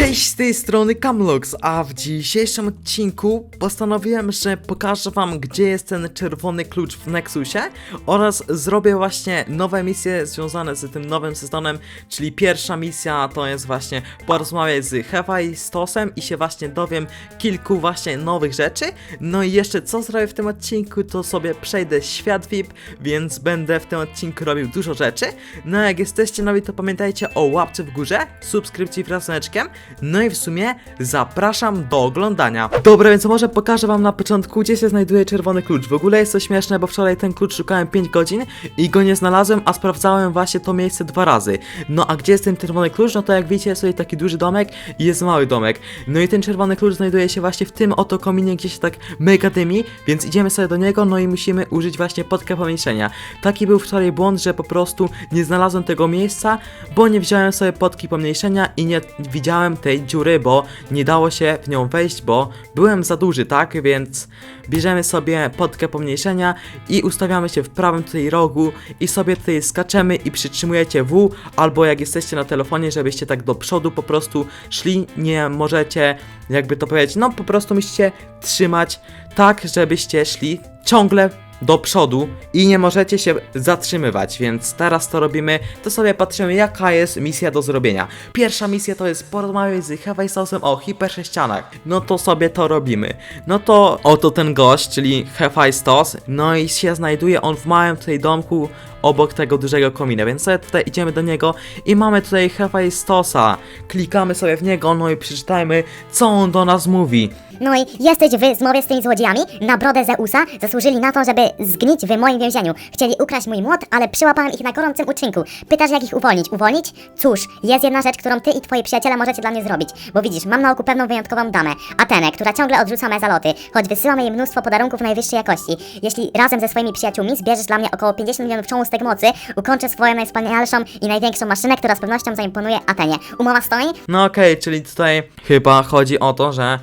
Cześć, z tej strony Camlux, a w dzisiejszym odcinku postanowiłem, że pokażę wam, gdzie jest ten czerwony klucz w Nexusie oraz zrobię właśnie nowe misje związane z tym nowym sezonem, czyli pierwsza misja to jest właśnie porozmawiać z Stosem i się właśnie dowiem kilku właśnie nowych rzeczy. No i jeszcze co zrobię w tym odcinku, to sobie przejdę świat VIP, więc będę w tym odcinku robił dużo rzeczy. No a jak jesteście nowi, to pamiętajcie o łapce w górze, subskrypcji wraz z. No i w sumie zapraszam do oglądania. Dobra, więc może pokażę wam na początku, gdzie się znajduje czerwony klucz. W ogóle jest to śmieszne, bo wczoraj ten klucz szukałem 5 godzin i go nie znalazłem, a sprawdzałem właśnie to miejsce dwa razy. No a gdzie jest ten czerwony klucz? No to jak widzicie, jest tutaj taki duży domek i jest mały domek. No i ten czerwony klucz znajduje się właśnie w tym oto kominie, gdzie się tak mega dymi, więc idziemy sobie do niego, no i musimy użyć właśnie podkę pomniejszenia. Taki był wczoraj błąd, że po prostu nie znalazłem tego miejsca, bo nie wziąłem sobie podki pomniejszenia i nie widziałem tej dziury, bo nie dało się w nią wejść, bo byłem za duży, tak? Więc bierzemy sobie podkę pomniejszenia i ustawiamy się w prawym tutaj rogu i sobie tutaj skaczemy i przytrzymujecie W, albo jak jesteście na telefonie, żebyście tak do przodu po prostu szli, nie możecie, jakby to powiedzieć, no po prostu musicie trzymać tak, żebyście szli ciągle do przodu i nie możecie się zatrzymywać, więc teraz to robimy, to sobie patrzymy jaka jest misja do zrobienia. Pierwsza misja to jest porozmawiać z Hefajstosem o hipersześcianach, no to sobie to robimy. No to oto ten gość, czyli Hefajstos, no i się znajduje on w małym tutaj domku obok tego dużego komina, więc sobie tutaj idziemy do niego i mamy tutaj Hefajstosa. Klikamy sobie w niego, no i przeczytajmy co on do nas mówi. No i jesteś wy w zmowie z tymi złodziejami na brodę Zeusa. Zasłużyli na to, żeby zgnić w moim więzieniu. Chcieli ukraść mój młot, ale przyłapałem ich na gorącym uczynku. Pytasz, jak ich uwolnić? Uwolnić? Cóż, jest jedna rzecz, którą ty i twoi przyjaciele możecie dla mnie zrobić. Bo widzisz, mam na oku pewną wyjątkową damę, Atenę, która ciągle odrzuca me zaloty, choć wysyłam jej mnóstwo podarunków najwyższej jakości. Jeśli razem ze swoimi przyjaciółmi zbierzesz dla mnie około 50 milionów cząstek mocy, ukończę swoją najwspanialszą i największą maszynę, która z pewnością zaimponuje Atenie. Umowa stoi? No okej, czyli tutaj chyba chodzi o to, że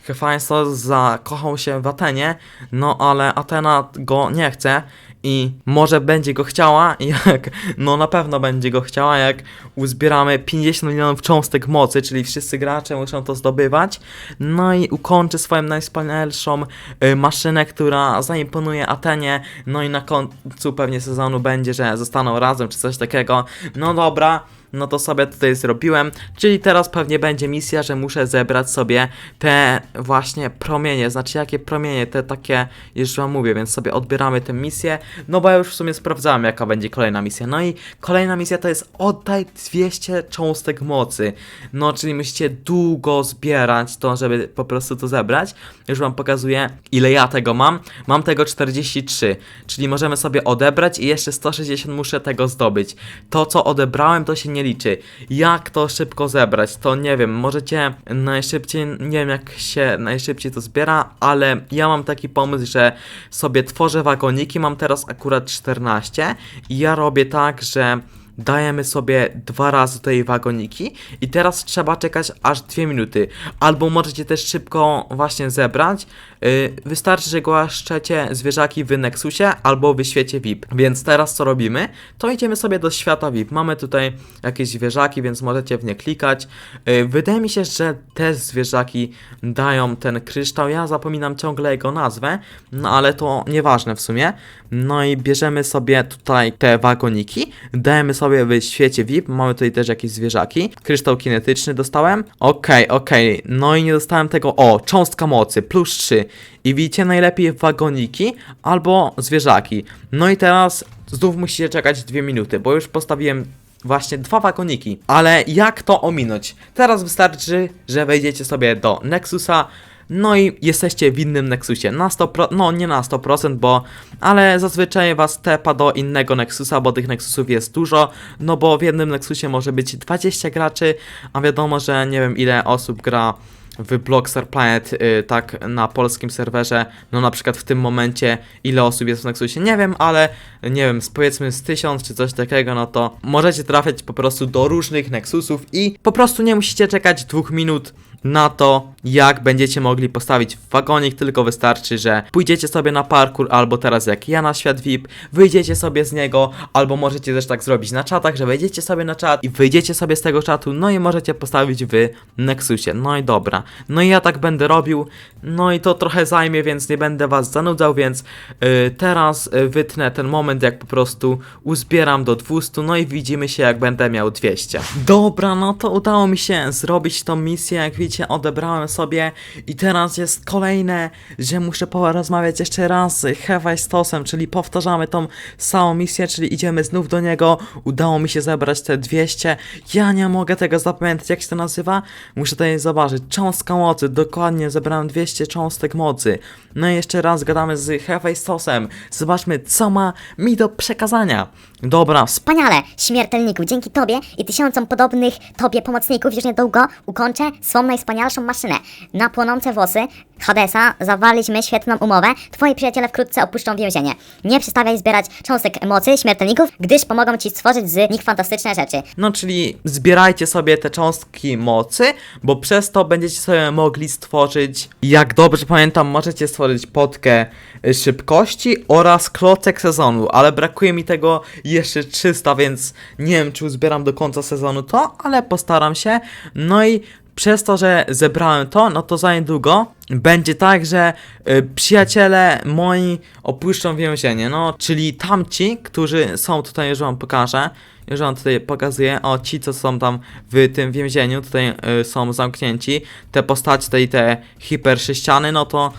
Hefajstos zakochał się w Atenie, no ale Atena go nie chce i może będzie go chciała, jak, no na pewno będzie go chciała, jak uzbieramy 50 milionów cząstek mocy, czyli wszyscy gracze muszą to zdobywać, no i ukończy swoją najwspanialszą y, maszynę, która zaimponuje Atenie, no i na końcu pewnie sezonu będzie, że zostaną razem, czy coś takiego, no dobra, no to sobie tutaj zrobiłem, czyli teraz pewnie będzie misja, że muszę zebrać sobie te właśnie promienie, znaczy jakie promienie, te takie, już wam mówię, więc sobie odbieramy tę misję, no bo ja już w sumie sprawdzałem jaka będzie kolejna misja, no i kolejna misja to jest oddaj 200 cząstek mocy, no czyli musicie długo zbierać to, żeby po prostu to zebrać, już wam pokazuję ile ja tego mam, mam tego 43, czyli możemy sobie odebrać i jeszcze 160 muszę tego zdobyć, to co odebrałem to się nie liczy. Jak to szybko zebrać? To nie wiem, możecie najszybciej, nie wiem jak się najszybciej to zbiera, ale ja mam taki pomysł, że sobie tworzę wagoniki, mam teraz akurat 14 i ja robię tak, że dajemy sobie dwa razy tutaj wagoniki i teraz trzeba czekać aż dwie minuty. Albo możecie też szybko właśnie zebrać. Yy, wystarczy, że głaszczecie zwierzaki w Nexusie albo w świecie VIP. Więc teraz co robimy? To idziemy sobie do świata VIP. Mamy tutaj jakieś zwierzaki, więc możecie w nie klikać. Yy, wydaje mi się, że te zwierzaki dają ten kryształ. Ja zapominam ciągle jego nazwę, no ale to nieważne w sumie. No i bierzemy sobie tutaj te wagoniki, dajemy sobie w świecie VIP, mamy tutaj też jakieś zwierzaki. Kryształ kinetyczny dostałem. Okej, okej, no i nie dostałem tego, o, cząstka mocy, plus 3. I widzicie, najlepiej wagoniki albo zwierzaki. No i teraz znów musicie czekać dwie minuty, bo już postawiłem właśnie dwa wagoniki. Ale jak to ominąć? Teraz wystarczy, że wejdziecie sobie do Nexusa, no i jesteście w innym Nexusie. Na 100%, no nie na 100%, bo, ale zazwyczaj was tepa do innego Nexusa, bo tych Nexusów jest dużo, no bo w jednym Nexusie może być 20 graczy, a wiadomo, że nie wiem ile osób gra w Blockstar Planet, y, tak na polskim serwerze, no na przykład w tym momencie ile osób jest w Nexusie, nie wiem, ale nie wiem, powiedzmy z tysiąc czy coś takiego, no to możecie trafiać po prostu do różnych Nexusów i po prostu nie musicie czekać dwóch minut na to, jak będziecie mogli postawić wagonik, tylko wystarczy, że pójdziecie sobie na parkour, albo teraz jak ja na świat VIP, wyjdziecie sobie z niego, albo możecie też tak zrobić na czatach, że wejdziecie sobie na czat i wyjdziecie sobie z tego czatu, no i możecie postawić w Nexusie. No i dobra. No i ja tak będę robił, no i to trochę zajmie, więc nie będę was zanudzał, więc y, teraz y, wytnę ten moment, jak po prostu uzbieram do 200, no i widzimy się, jak będę miał 200. Dobra, no to udało mi się zrobić tą misję, jak widzicie, odebrałem sobie i teraz jest kolejne, że muszę porozmawiać jeszcze raz z Hefajstosem, czyli powtarzamy tą samą misję, czyli idziemy znów do niego, udało mi się zebrać te 200, ja nie mogę tego zapamiętać, jak się to nazywa? Muszę tutaj zobaczyć, cząstka mocy, dokładnie zebrałem 200 cząstek mocy, no i jeszcze raz gadamy z Hefajstosem, zobaczmy, co ma mi do przekazania. Dobra, Wspaniale, śmiertelniku, dzięki tobie i tysiącom podobnych tobie pomocników już niedługo ukończę swą najwspanialszą maszynę. Na płonące włosy Hadesa zawarliśmy świetną umowę, twoi przyjaciele wkrótce opuszczą więzienie. Nie przestawiaj zbierać cząstek mocy śmiertelników, gdyż pomogą ci stworzyć z nich fantastyczne rzeczy. No, czyli zbierajcie sobie te cząstki mocy, bo przez to będziecie sobie mogli stworzyć, jak dobrze pamiętam, możecie stworzyć potkę y, szybkości oraz klocek sezonu, ale brakuje mi tego jeszcze 300, więc nie wiem, czy uzbieram do końca sezonu to, ale postaram się. No i przez to, że zebrałem to, no to za niedługo będzie tak, że y, przyjaciele moi opuszczą więzienie, no, czyli tamci, którzy są tutaj, już wam pokażę, już wam tutaj pokazuję, o ci, co są tam w tym więzieniu, tutaj y, są zamknięci, te postacie, tutaj te hipersześciany, no to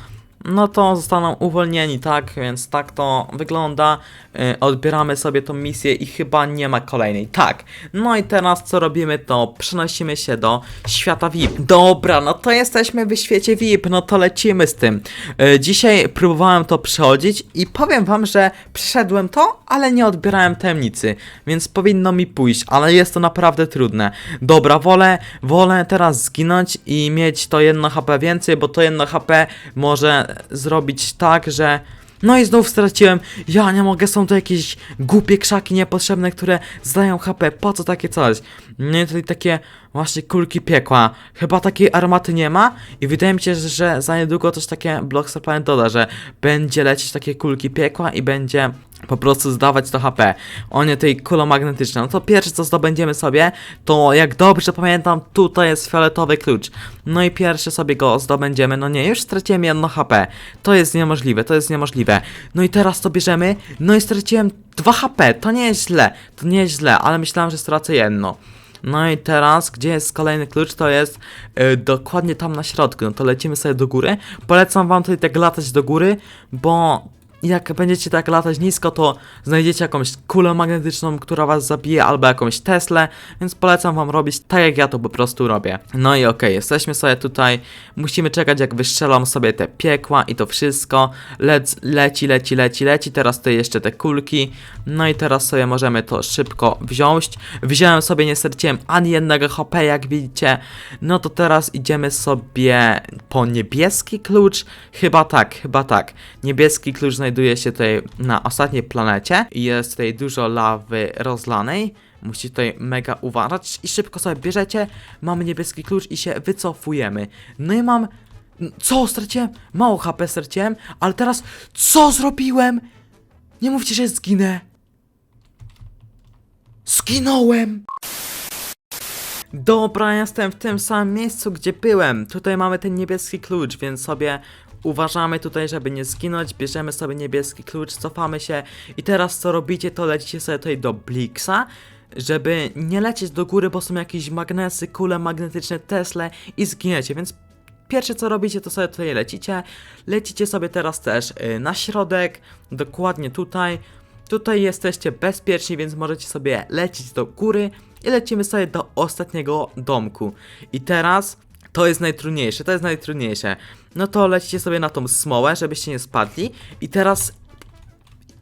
no to zostaną uwolnieni, tak? Więc tak to wygląda. Yy, odbieramy sobie tą misję i chyba nie ma kolejnej. Tak. No i teraz co robimy, to przenosimy się do świata VIP. Dobra, no to jesteśmy w świecie VIP, no to lecimy z tym. Yy, dzisiaj próbowałem to przechodzić i powiem wam, że przeszedłem to, ale nie odbierałem tajemnicy, więc powinno mi pójść, ale jest to naprawdę trudne. Dobra, wolę, wolę teraz zginąć i mieć to jedno HP więcej, bo to jedno HP może zrobić tak, że no i znów straciłem. Ja nie mogę, są to jakieś głupie krzaki niepotrzebne, które zdają HP. Po co takie coś? I tutaj takie właśnie kulki piekła. Chyba takiej armaty nie ma i wydaje mi się, że, za niedługo coś takie Blockstar Planet doda, że będzie lecieć takie kulki piekła i będzie po prostu zdawać to HP. O nie tej kulomagnetycznej. No to pierwsze co zdobędziemy sobie, to jak dobrze pamiętam, tutaj jest fioletowy klucz. No i pierwszy sobie go zdobędziemy. No nie, już straciłem jedno HP. To jest niemożliwe, to jest niemożliwe. No i teraz to bierzemy. No i straciłem 2 HP. To nie jest źle, to nie jest źle, ale myślałem, że stracę jedno. No i teraz, gdzie jest kolejny klucz, to jest y, dokładnie tam na środku. No to lecimy sobie do góry. Polecam wam tutaj tak latać do góry, bo jak będziecie tak latać nisko, to znajdziecie jakąś kulę magnetyczną, która was zabije, albo jakąś Teslę, więc polecam wam robić tak, jak ja to po prostu robię. No i okej, jesteśmy sobie tutaj, musimy czekać, jak wystrzelam sobie te piekła i to wszystko. Lec, leci, leci, leci, leci, teraz tutaj jeszcze te kulki, no i teraz sobie możemy to szybko wziąć. Wziąłem sobie, nie straciłem ani jednego HP, jak widzicie. No to teraz idziemy sobie po niebieski klucz, chyba tak, chyba tak. Niebieski klucz znajduje się tutaj na ostatniej planecie i jest tutaj dużo lawy rozlanej. Musicie tutaj mega uważać i szybko sobie bierzecie, mamy niebieski klucz i się wycofujemy. No i mam... Co? Straciłem? Mało HP straciłem, ale teraz... Co zrobiłem? Nie mówcie, że zginę. Zginąłem! Dobra, jestem w tym samym miejscu, gdzie byłem. Tutaj mamy ten niebieski klucz, więc sobie uważamy tutaj, żeby nie zginąć. Bierzemy sobie niebieski klucz, cofamy się i teraz co robicie, to lecicie sobie tutaj do Blixa. Żeby nie lecieć do góry, bo są jakieś magnesy, kule magnetyczne, Tesle i zginiecie, więc Pierwsze co robicie, to sobie tutaj lecicie. Lecicie sobie teraz też y, na środek, dokładnie tutaj. Tutaj jesteście bezpieczni, więc możecie sobie lecieć do góry i lecimy sobie do ostatniego domku. I teraz to jest najtrudniejsze, to jest najtrudniejsze. No to lecicie sobie na tą smołę, żebyście nie spadli. I teraz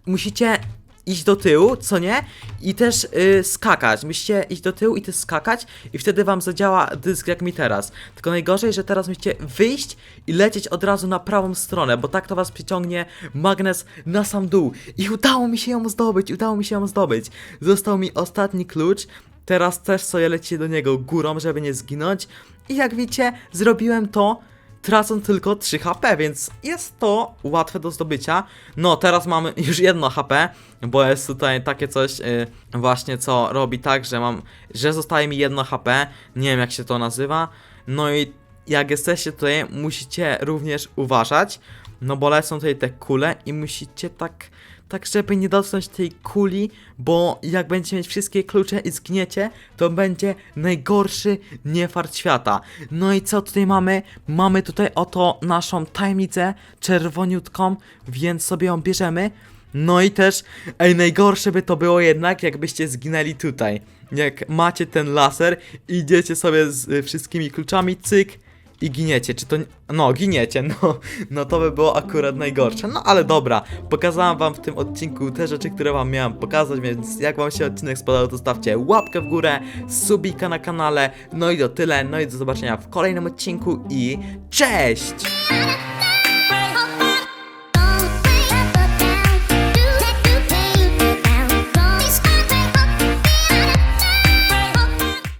musicie iść do tyłu, co nie? I też y, skakać. Musicie iść do tyłu i też skakać i wtedy wam zadziała dysk jak mi teraz. Tylko najgorzej, że teraz musicie wyjść i lecieć od razu na prawą stronę, bo tak to was przyciągnie magnes na sam dół. I udało mi się ją zdobyć, udało mi się ją zdobyć. Został mi ostatni klucz. Teraz też sobie lecicie do niego górą, żeby nie zginąć. I jak widzicie, zrobiłem to tracąc tylko 3 HP, więc jest to łatwe do zdobycia. No, teraz mamy już 1 HP, bo jest tutaj takie coś y, właśnie, co robi tak, że mam, że zostaje mi 1 HP, nie wiem jak się to nazywa, no i jak jesteście tutaj, musicie również uważać, no bo lecą tutaj te kule i musicie tak, tak żeby nie dotknąć tej kuli, bo jak będziecie mieć wszystkie klucze i zgniecie, to będzie najgorszy niefart świata. No i co tutaj mamy? Mamy tutaj oto naszą tajemnicę czerwoniutką, więc sobie ją bierzemy. No i też, ej, najgorsze by to było jednak, jakbyście zginęli tutaj. Jak macie ten laser, idziecie sobie z y, wszystkimi kluczami, cyk, i giniecie, czy to... No, giniecie, no, no to by było akurat najgorsze, no ale dobra, pokazałem wam w tym odcinku te rzeczy, które wam miałem pokazać, więc jak wam się odcinek spodobał, to stawcie łapkę w górę, subika na kanale, no i to tyle, no i do zobaczenia w kolejnym odcinku i cześć!